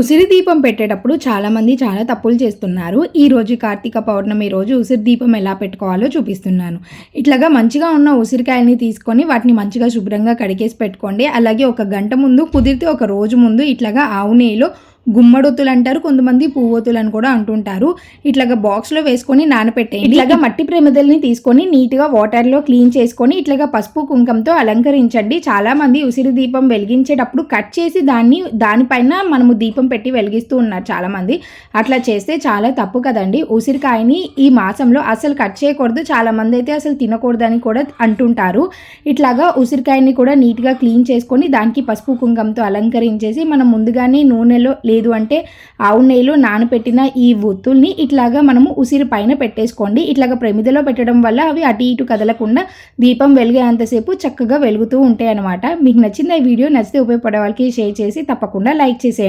ఉసిరి దీపం పెట్టేటప్పుడు చాలామంది చాలా తప్పులు చేస్తున్నారు. ఈ రోజు కార్తీక పౌర్ణమి రోజు ఉసిరి దీపం ఎలా పెట్టుకోవాలో చూపిస్తున్నాను. ఇట్లాగా మంచిగా ఉన్న ఉసిరికాయల్ని తీసుకొని వాటిని మంచిగా శుభ్రంగా కడిగేసి పెట్టుకోండి. అలాగే ఒక గంట ముందు కుదిరితే ఒక రోజు ముందు ఇట్లాగా ఆవు నెయ్యిలో గుమ్మడొత్తులు అంటారు కొంతమంది పువ్వొత్తులు అని కూడా అంటుంటారు. ఇట్లాగా బాక్స్లో వేసుకొని నానపెట్టేయండి. ఇట్లాగా మట్టి ప్రమిదల్ని తీసుకొని నీట్గా వాటర్లో క్లీన్ చేసుకొని ఇట్లాగా పసుపు కుంకంతో అలంకరించండి. చాలామంది ఉసిరి దీపం వెలిగించేటప్పుడు కట్ చేసి దాన్ని దానిపైన మనము దీపం పెట్టి వెలిగిస్తూ ఉన్నారు చాలామంది. అట్లా చేస్తే చాలా తప్పు కదండి. ఉసిరికాయని ఈ మాసంలో అసలు కట్ చేయకూడదు. చాలామంది అయితే అసలు తినకూడదని కూడా అంటుంటారు. ఇట్లాగా ఉసిరికాయని కూడా నీట్గా క్లీన్ చేసుకొని దానికి పసుపు కుంకంతో అలంకరించేసి మనం ముందుగానే నూనెలో లేదు అంటే ఆవు నెయ్యిలో నానపెట్టిన ఈ ఒత్తుల్ని ఇట్లాగా మనము ఉసిరి పైన పెట్టేసుకోండి. ఇట్లాగా ప్రమిదలో పెట్టడం వల్ల అవి అటు ఇటు కదలకుండా దీపం వెలిగేంతసేపు చక్కగా వెలుగుతూ ఉంటాయి అనమాట మీకు నచ్చిన ఈ వీడియో నచ్చితే ఉపయోగపడే వాళ్ళకి షేర్ చేసి తప్పకుండా లైక్ చేసేయండి.